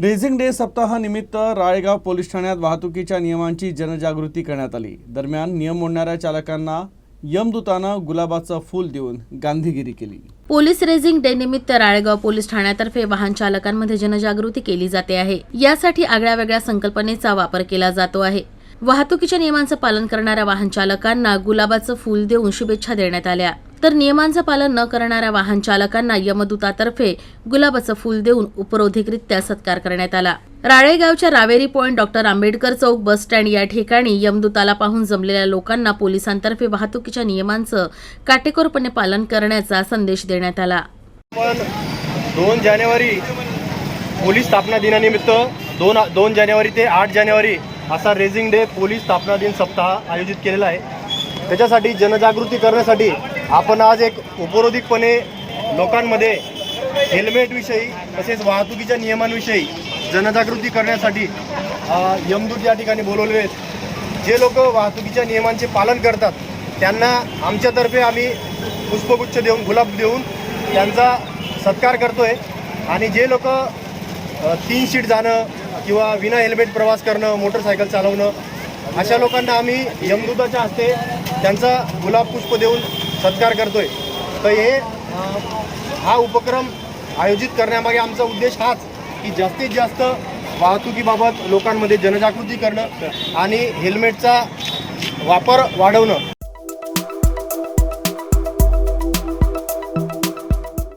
Raising day सप्ताहानिमित्त Ralegaon police ठाण्यात वाहतुकीच्या नियमांची जनजागृती करण्यात आली. दरम्यान नियम मोडणाऱ्या चालकांना यमदूतानं गुलाबाचं फूल देऊन गांधीगिरी केली. पोलीस रेझिंग डे निमित्त राळेगाव पोलीस ठाण्यातर्फे वाहन चालकांमध्ये जनजागृती केली जाते आहे. यासाठी आगळ्या वेगळ्या संकल्पनेचा वापर केला जातो आहे. वाहतुकीच्या नियमांचं पालन करणाऱ्या वाहन चालकांना गुलाबाचं फूल देऊन शुभेच्छा देण्यात आल्या. तर नियमांचं पालन न करणाऱ्या वाहन चालकांना यमदूतातर्फे गुलाबाचं फूल देऊन उपरोधिकरित्या सत्कार करण्यात आला. राळेगावच्या रावेरी पॉईंट डॉक्टर आंबेडकर चौक बस स्टँड या ठिकाणी यमदूताला पाहून जमलेल्या लोकांना पोलिसांतर्फे वाहतुकीच्या नियमांचं काटेकोरपणे पालन करण्याचा संदेश देण्यात आला. दोन जानेवारी पोलीस स्थापना दिनानिमित्त दोन दोन जानेवारी ते आठ जानेवारी असा रेझिंग डे पोलीस स्थापना दिन सप्ताह आयोजित केलेला आहे. त्याच्यासाठी जनजागृती करण्यासाठी आपण आज एक उपरोधिकपणे लोकांमध्ये हेल्मेटविषयी तसेच वाहतुकीच्या नियमांविषयी जनजागृती करण्यासाठी यमदूत या ठिकाणी बोलवले आहेत. जे लोक वाहतुकीच्या नियमांचे पालन करतात त्यांना आमच्यातर्फे आम्ही पुष्पगुच्छ देऊन गुलाब देऊन त्यांचा सत्कार करतो आहे आणि जे लोक तीन सीट जाणं किंवा विना हेल्मेट प्रवास करणं मोटरसायकल चालवणं अशा लोकांना आम्ही यमदूताच्या हस्ते त्यांचा गुलाब पुष्प देऊन सत्कार करतोय. तर हे हा उपक्रम आयोजित करण्यामागे आमचा उद्देश हाच की जास्तीत जास्त वाहतुकीबाबत लोकांमध्ये जनजागृती करणं आणि हेल्मेटचा वापर वाढवणं.